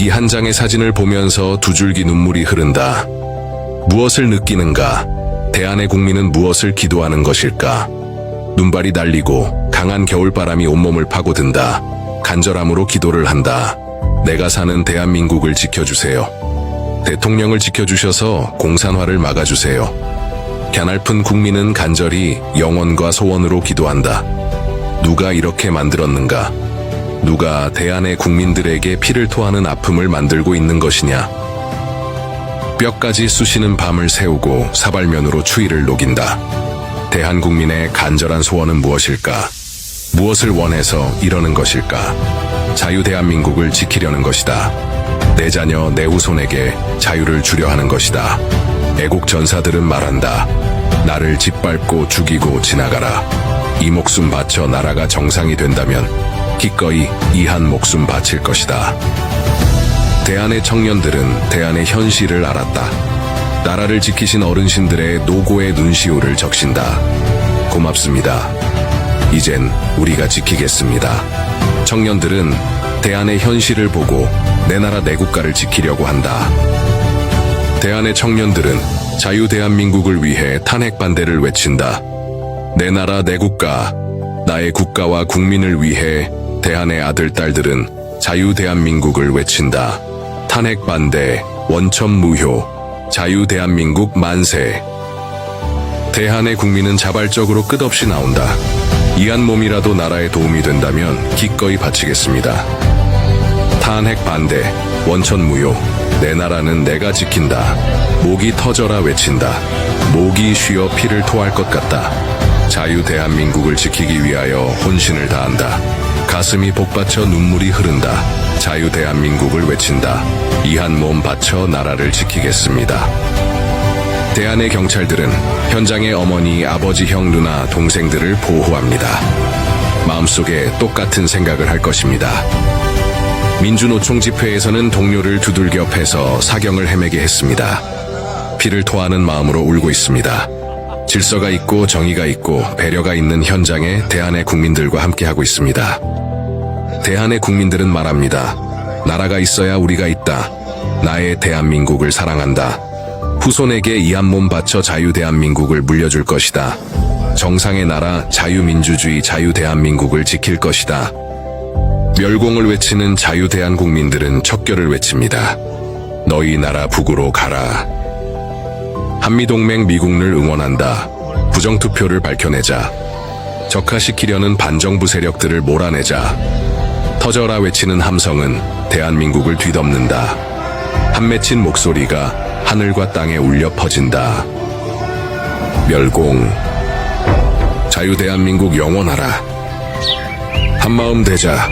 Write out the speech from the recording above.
이 한 장의 사진을 보면서 두 줄기 눈물이 흐른다. 무엇을 느끼는가? 대한의 국민은 무엇을 기도하는 것일까? 눈발이 날리고 강한 겨울바람이 온몸을 파고든다. 간절함으로 기도를 한다. 내가 사는 대한민국을 지켜주세요. 대통령을 지켜주셔서 공산화를 막아주세요. 갸날픈 국민은 간절히 영원과 소원으로 기도한다. 누가 이렇게 만들었는가? 누가 대한의 국민들에게 피를 토하는 아픔을 만들고 있는 것이냐? 뼈까지 쑤시는 밤을 세우고 사발면으로 추위를 녹인다. 대한 국민의 간절한 소원은 무엇일까? 무엇을 원해서 이러는 것일까? 자유 대한민국을 지키려는 것이다. 내 자녀, 내 후손에게 자유를 주려 하는 것이다. 애국 전사들은 말한다. 나를 짓밟고 죽이고 지나가라. 이 목숨 바쳐 나라가 정상이 된다면 기꺼이 이한 목숨 바칠 것이다. 대한의 청년들은 대한의 현실을 알았다. 나라를 지키신 어른신들의 노고의 눈시울을 적신다. 고맙습니다. 이젠 우리가 지키겠습니다. 청년들은 대한의 현실을 보고 내 나라 내 국가를 지키려고 한다. 대한의 청년들은 자유 대한민국을 위해 탄핵 반대를 외친다. 내 나라 내 국가, 나의 국가와 국민을 위해 대한의 아들, 딸들은 자유 대한민국을 외친다. 탄핵 반대, 원천 무효, 자유 대한민국 만세. 대한의 국민은 자발적으로 끝없이 나온다. 이 한 몸이라도 나라에 도움이 된다면 기꺼이 바치겠습니다. 탄핵 반대, 원천 무효, 내 나라는 내가 지킨다. 목이 터져라 외친다. 목이 쉬어 피를 토할 것 같다. 자유 대한민국을 지키기 위하여 혼신을 다한다. 가슴이 복받쳐 눈물이 흐른다. 자유 대한민국을 외친다. 이한 몸 바쳐 나라를 지키겠습니다. 대한의 경찰들은 현장의 어머니, 아버지, 형, 누나, 동생들을 보호합니다. 마음속에 똑같은 생각을 할 것입니다. 민주노총 집회에서는 동료를 두들겨 패서 사경을 헤매게 했습니다. 피를 토하는 마음으로 울고 있습니다. 질서가 있고 정의가 있고 배려가 있는 현장에 대한의 국민들과 함께하고 있습니다. 대한의 국민들은 말합니다. 나라가 있어야 우리가 있다. 나의 대한민국을 사랑한다. 후손에게 이 한 몸 바쳐 자유 대한민국을 물려줄 것이다. 정상의 나라 자유민주주의 자유 대한민국을 지킬 것이다. 멸공을 외치는 자유 대한 국민들은 척결을 외칩니다. 너희 나라 북으로 가라. 한미동맹 미국을 응원한다. 부정투표를 밝혀내자. 적화시키려는 반정부 세력들을 몰아내자. 터져라 외치는 함성은 대한민국을 뒤덮는다. 한 맺힌 목소리가 하늘과 땅에 울려 퍼진다. 멸공. 자유대한민국 영원하라. 한마음 되자.